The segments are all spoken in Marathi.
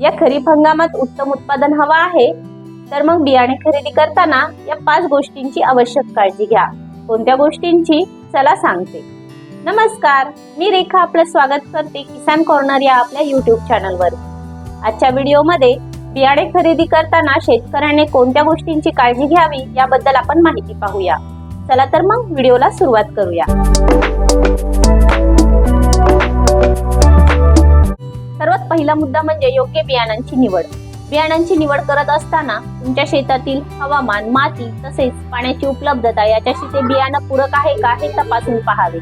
या खरीप हंगामात उत्तम उत्पादन हवं आहे तर मग बियाणे खरेदी करताना या पाच गोष्टींची आवश्यक काळजी घ्या. कोणत्या गोष्टींची? चला सांगते. नमस्कार मी रेखा आपलं स्वागत करते किसान कॉर्नर या आपल्या युट्यूब चॅनलवर आजच्या व्हिडिओमध्ये बियाणे खरेदी करताना शेतकऱ्याने कोणत्या गोष्टींची काळजी घ्यावी याबद्दल आपण माहिती पाहूया. चला तर मग व्हिडिओला सुरुवात करूया. पहिला मुद्दा म्हणजे योग्य बियाणांची निवड. बियाणांची निवड करत असताना तुमच्या शेतातील हवामान माती तसेच पाण्याची उपलब्धता याच्याशी ते बियाणं पूरक आहे का हे तपासून पाहावे.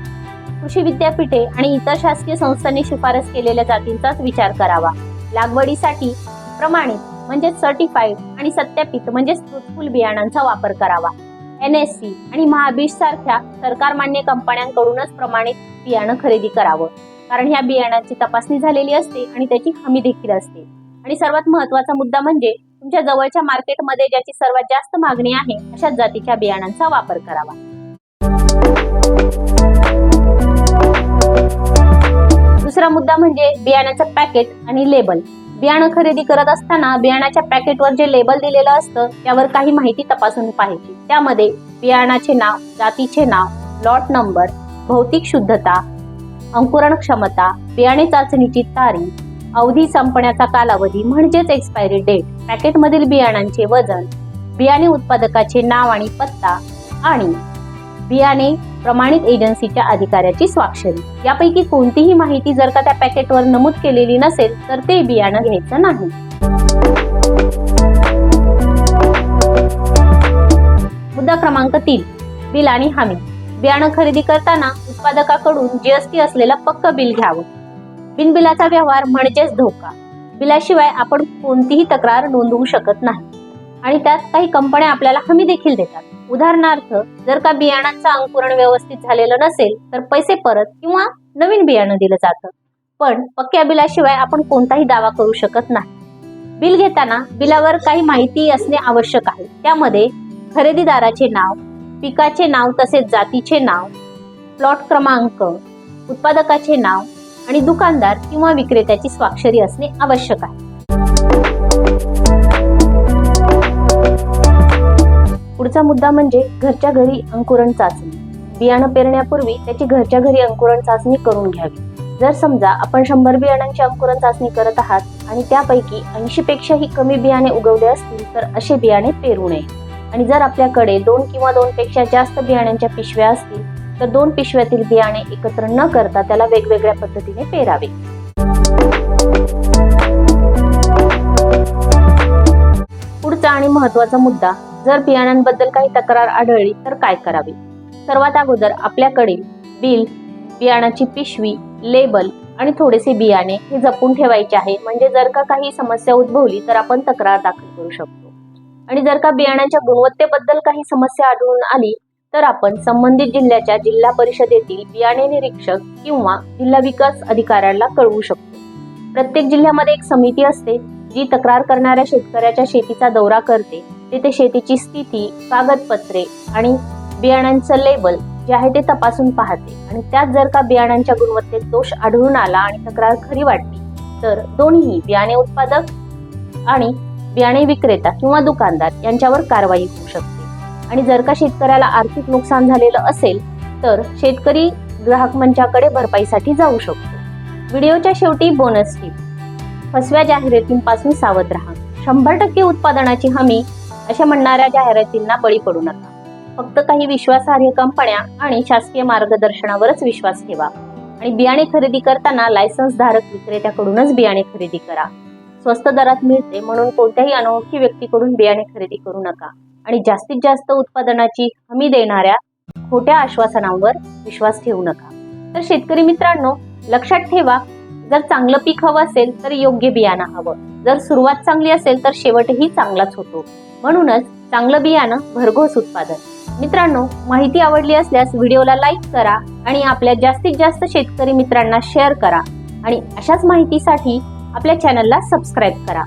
कृषी विद्यापीठे आणि इतर शासकीय संस्थांनी शिफारस केलेल्या जातींचाच विचार करावा. लागवडीसाठी प्रमाणित म्हणजे सर्टिफाईड आणि सत्यापित म्हणजे फ्रुटफुल बियाणांचा वापर करावा. एन एस सी आणि महाबीज सारख्या सरकार मान्य कंपन्यांकडूनच प्रमाणित बियाणं खरेदी करावं. कारण ह्या बियाणांची तपासणी झालेली असते आणि त्याची हमी देखील असते. आणि सर्वात महत्त्वाचा मुद्दा म्हणजे तुमच्या जवळच्या मार्केटमध्ये ज्याची सर्वात जास्त मागणी आहे अशा जातीच्या बियाणांचा वापर करावा. दुसरा मुद्दा म्हणजे बियाण्याचं पॅकेट आणि लेबल. बियाणं खरेदी करत असताना बियाणाच्या पॅकेटवर जे लेबल दिलेलं असतं त्यावर काही माहिती तपासून पाहायची. त्यामध्ये बियाणाचे नाव जातीचे नाव लॉट नंबर भौतिक शुद्धता अंकुरण क्षमता बियाणे चाचणीची तारीख अवधी संपण्याचा कालावधी म्हणजेच एक्सपायरी डेट पॅकेटमधील बियाणांचे वजन बियाणे उत्पादकाचे नाव आणि पत्ता आणि बियाणे प्रमाणित एजन्सीच्या अधिकाऱ्याची स्वाक्षरी. यापैकी कोणतीही माहिती जर का त्या पॅकेटवर नमूद केलेली नसेल तर ते बियाणं घ्यायचं नाही. मुद्दा क्रमांक तीन बिल आणि हमी. बियाणं खरेदी करताना उत्पादकाकडून जीएसटी असलेलं पक्क बिल घ्यावं. बिनबिलाचा व्यवहार म्हणजेच धोका. बिलाशिवाय आपण कोणतीही तक्रार नोंदवू शकत नाही. आणि त्यात काही कंपन्या आपल्याला हमी देखील देतात. उदाहरणार्थ जर का बियाणांचं अंकुरण व्यवस्थित झालेलं नसेल तर पैसे परत किंवा नवीन बियाणं दिलं जातं. पण पक्क्या बिलाशिवाय आपण कोणताही दावा करू शकत नाही. बिल घेताना बिलावर काही माहिती असणे आवश्यक आहे. त्यामध्ये खरेदीदाराचे नाव पिकाचे नाव तसेच जातीचे नाव प्लॉट क्रमांक उत्पादकाचे नाव आणि दुकानदार किंवा विक्रेत्याची स्वाक्षरी असणे आवश्यक आहे. महत्त्वाचा मुद्दा म्हणजे घरच्या घरी अंकुरण चाचणी. बियाणं पेरण्यापूर्वी त्याची घरच्या घरी अंकुरण चाचणी करून घ्यावी. जर समजा आपण शंभर बियाणांची अंकुरण चाचणी करत आहात आणि त्यापैकी ऐंशी पेक्षाही कमी बियाणे उगवले असतील तर असे बियाणे पेरू नये. आणि जर आपल्याकडे दोन किंवा दोन पेक्षा जास्त बियाण्यांच्या पिशव्या असतील तर दोन पिशव्यातील बियाणे एकत्र न करता त्याला वेगवेगळ्या पद्धतीने पेरावे. पुढचा आणि महत्त्वाचा मुद्दा जर बियाणांबद्दल काही तक्रार आढळली तर काय करावे? सर्वात अगोदर आपल्याकडील बिल बियाणाची पिशवी लेबल आणि थोडेसे बियाणे हे जपून ठेवायचे आहे. म्हणजे जर का काही समस्या उद्भवली तर आपण तक्रार दाखल करू शकतो. आणि जर का बियाणांच्या गुणवत्तेबद्दल काही समस्या आढळून आली तर आपण संबंधित जिल्ह्याच्या जिल्हा परिषदेतील बियाणे निरीक्षक किंवा जिल्हा विकास अधिकाऱ्याला कळवू शकतो. प्रत्येक जिल्ह्यामध्ये एक समिती असते जी तक्रार करणाऱ्या शेतकऱ्याच्या शेतीचा दौरा करते तेथे शेतीची स्थिती कागदपत्रे आणि बियाण्यांचं लेबल जे आहे ते तपासून पाहते. आणि त्यात जर का बियाणांच्या गुणवत्तेत दोष आढळून आला आणि तक्रार खरी वाटली तर दोन्ही बियाणे उत्पादक आणि बियाणे विक्रेता किंवा दुकानदार यांच्यावर कारवाई होऊ शकते. आणि जर का शेतकऱ्याला आर्थिक नुकसान झालेलं असेल तर शेतकरी ग्राहक मंचाकडे भरपाईसाठी जाऊ शकतो. व्हिडिओच्या शेवटी बोनस टीप फसव्या जाहिरातींपासून सावध राहा. शंभर टक्के उत्पादनाची हमी अशा म्हणणाऱ्या जाहिरातींना बळी पडू नका. फक्त काही विश्वासार्ह कंपन्या आणि शासकीय मार्गदर्शनावरच विश्वास ठेवा. आणि बियाणे खरेदी करताना लायसन्स धारक विक्रेत्याकडूनच बियाणे खरेदी करा. स्वस्त दरात मिळते म्हणून कोणत्याही अनोळखी व्यक्तीकडून बियाणे खरेदी करू नका. आणि जास्तीत जास्त उत्पादनाची हमी देणाऱ्या खोट्या आश्वासनांवर विश्वास ठेवू नका. तर शेतकरी मित्रांनो लक्षात ठेवा जर चांगलं पीक हवं असेल तर योग्य बियाणं हवं. जर सुरुवात चांगली असेल तर शेवटही चांगलाच होतो. म्हणूनच चांगलं बियाणं भरघोस उत्पादन. मित्रांनो माहिती आवडली असल्यास व्हिडिओला लाईक करा आणि आपल्या जास्तीत जास्त शेतकरी मित्रांना शेअर करा आणि अशाच माहितीसाठी आपल्या चॅनलला सबस्क्राईब करा.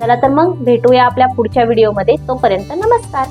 चला तर मग भेटूया आपल्या पुढच्या व्हिडिओमध्ये. तोपर्यंत नमस्कार.